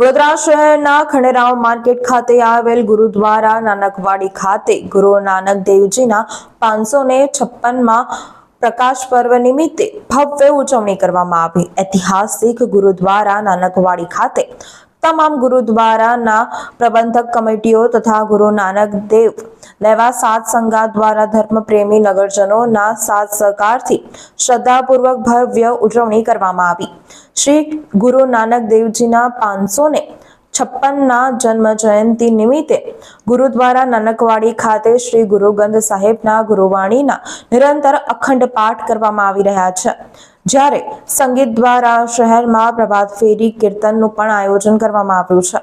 વડોદરા શહેરના ખંડેરાવ માર્કેટ ખાતે આવેલ ગુરુદ્વારા નાનકવાડી ખાતે ગુરુ નાનક દેવજીના પાંચસો ને છપ્પનમાં પ્રકાશ પર્વ નિમિત્તે ભવ્ય ઉજવણી કરવામાં આવી. ઐતિહાસિક ગુરુદ્વારા નાનકવાડી ખાતે તમામ ગુરુદ્વારાના પ્રબંધક કમિટીઓ તથા ગુરુ નાનક દેવ લેવા સાત સંઘા દ્વારા ધર્મપ્રેમી નગરજનોના સાથ સહકારથી શ્રદ્ધાપૂર્વક ભવ્ય ઉજવણી કરવામાં આવી. શ્રી ગુરુ નાનક દેવજીના પાંચસો ને છપ્પનના જન્મ જયંતિ નિમિત્તે ગુરુદ્વારા નાનકવાડી ખાતે શ્રી ગુરુગંધ સાહેબના ગુરુવાણીના નિરંતર અખંડ પાઠ કરવામાં આવી રહ્યા છે. જ્યારે સંગીત દ્વારા શહેરમાં પ્રભાત ફેરી કીર્તનનું પણ આયોજન કરવામાં આવ્યું છે.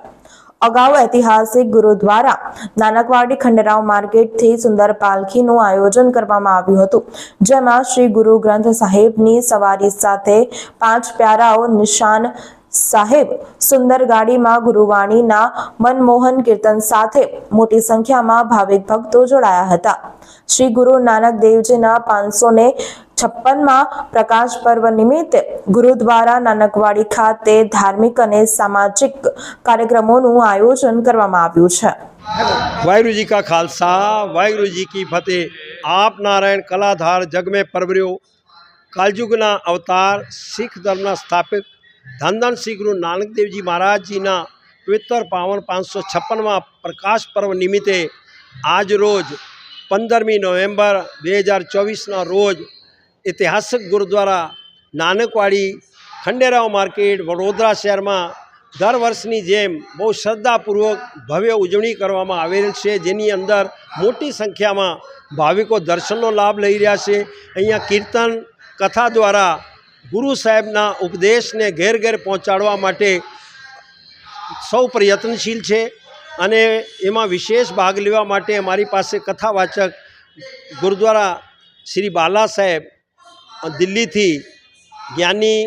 અગાઉ ઐતિહાસિક ગુરુદ્વારા નાનકવાડી ખંડેરાવ માર્કેટથી સુંદર પાલખીનું આયોજન કરવામાં આવ્યું હતું. જેમાં શ્રી ગુરુ ગ્રંથ સાહેબની સવારી સાથે પાંચ પ્યારાઓ નિશાન સાહેબ, સુંદર ગાડીમાં ગુરુવાણીના મનમોહન કીર્તન સાથે મોટી સંખ્યામાં ભાવિક ભક્તો જોડાયા હતા. શ્રી ગુરુ નાનક દેવજીના પાંચસો ને છપ્પનમાં પ્રકાશ પર્વ નિમિત્તે ગુરુદ્વારા નાનકવાડી ખાતે ધાર્મિક અને સામાજિક કાર્યક્રમોનું આયોજન કરવામાં આવ્યું છે. વાહેગુરુ કા ખાલસા, વાહેગુરુ કી ફતેહ. આપ નારાયણ કલાધાર જગમે પરવર્યો કાલયુગના અવતાર, શીખ ધર્મના સ્થાપિત ધન ધન શ્રી ગુરુ નાનક દેવજી મહારાજજીના પવિત્ર પાવન પાંચસો છપ્પનમાં પ્રકાશ પર્વ નિમિત્તે આજ રોજ પંદરમી નવેમ્બર બે હજાર ચોવીસના રોજ ઐતિહાસિક ગુરુદ્વારા નાનકવાડી ખંડેરાવ માર્કેટ વડોદરા શહેરમાં દર વર્ષની જેમ બહુ શ્રદ્ધાપૂર્વક ભવ્ય ઉજવણી કરવામાં આવેલ છે. જેની અંદર મોટી સંખ્યામાં ભાવિકો દર્શનનો લાભ લઈ રહ્યા છે. અહીંયા કીર્તન કથા દ્વારા ગુરુ સાહેબના ઉપદેશને ઘેર ઘેર પહોંચાડવા માટે સૌ પ્રયત્નશીલ છે અને એમાં વિશેષ ભાગ લેવા માટે અમારી પાસે કથાવાચક ગુરુદ્વારા શ્રી બાલા સાહેબ દિલ્હીથી જ્ઞાની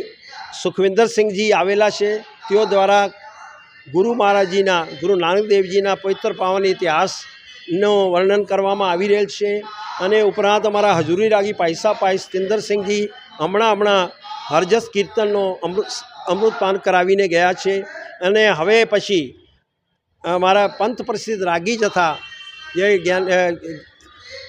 સુખવિંદરસિંહજી આવેલા છે. તેઓ દ્વારા ગુરુ મહારાજજીના, ગુરુ નાનક દેવજીના પવિત્ર પાવન ઇતિહાસનું વર્ણન કરવામાં આવી રહેલ છે અને ઉપરાંત અમારા હજુરી રાગી પૈસા પાઈ સતિન્દરસિંહજી હમણાં હમણાં હરજસ કીર્તનનો અમૃત અમૃતપાન કરાવીને ગયા છે. અને હવે પછી મારા પંથ પ્રસિદ્ધ રાગી જથા જે જ્ઞાન અ,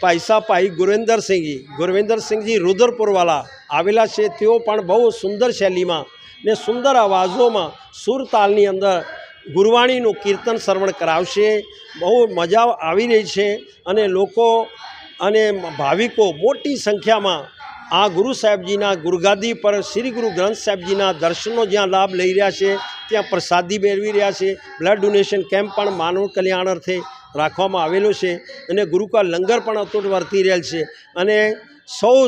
પૈસા પાઈ ગુરવિંદરસિંહજી ગુરવિંદરસિંહજી રુદ્રપુરવાલા આવેલા છે. તેઓ પણ બહુ સુંદર શૈલીમાં ને સુંદર અવાજોમાં સુરતાલની અંદર ગુરવાણીનું કીર્તન શ્રવણ કરાવશે. બહુ મજા આવી રહી છે અને લોકો અને ભાવિકો મોટી સંખ્યામાં આ ગુરુ સાહેબજીના ગુરુગાદી પર શ્રી ગુરુ ગ્રંથ સાહેબજીના દર્શનનો જ્યાં લાભ લઈ રહ્યા છે, ત્યાં પ્રસાદી મેળવી રહ્યા છે. બ્લડ ડોનેશન કેમ્પ પણ માનવ કલ્યાણ અર્થે રાખવામાં આવેલો છે અને ગુરુકા લંગર પણ અતૂટ વર્તી રહેલ છે અને સૌ,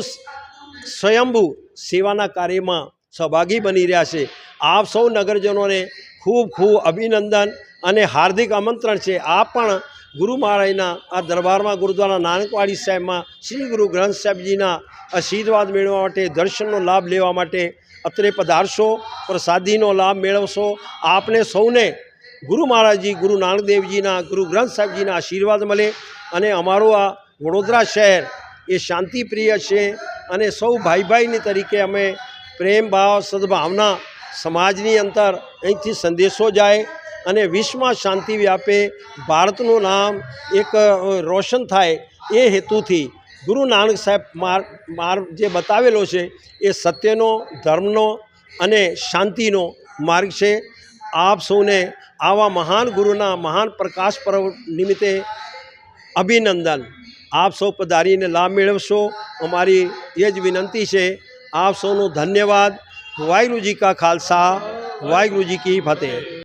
સ્વયંભૂ સેવાના કાર્યમાં સહભાગી બની રહ્યા છે. આપ સૌ નગરજનોને ખૂબ ખૂબ અભિનંદન. અને હાર્દિક આમંત્રણ છે. આ પણ ગુરુ મહારાજના, આ દરબારમાં ગુરુદ્વારા નાનકવાડી સાહેબમાં, શ્રી ગુરુ ગ્રંથ સાહેબજીના આશીર્વાદ મેળવવા માટે, દર્શનનો લાભ લેવા માટે અત્રે પધારશો, પ્રસાદીનો લાભ મેળવશો. આપને સૌને ગુરુ મહારાજજી, ગુરુ નાનક દેવજીના ગુરુ ગ્રંથ સાહેબજીના આશીર્વાદ મળે અને અમારું આ વડોદરા શહેર એ શાંતિપ્રિય છે અને સૌ ભાઈ ભાઈની તરીકે અમે પ્રેમ, ભાવ, સદભાવના સમાજની અંતર અહીંથી સંદેશો જાય. અને વિશ્વમાં શાંતિ વ્યાપે, ભારતનું નામ એક રોશન થાય એ હેતુથી ગુરુ નાનક સાહેબ માર્ગ માર્ગ જે બતાવેલો છે એ સત્યનો, ધર્મનો અને શાંતિનો માર્ગ છે. આપ સૌને આવા મહાન ગુરુના મહાન પ્રકાશ પર્વ નિમિત્તે અભિનંદન. આપ સૌ પધારીને લાભ મેળવશો. અમારી એ જ વિનંતી છે, આપ સૌનો ધન્યવાદ. વાહેગુરુજી કા ખાલસા, વાહેગુરુજી કી ફતેહ.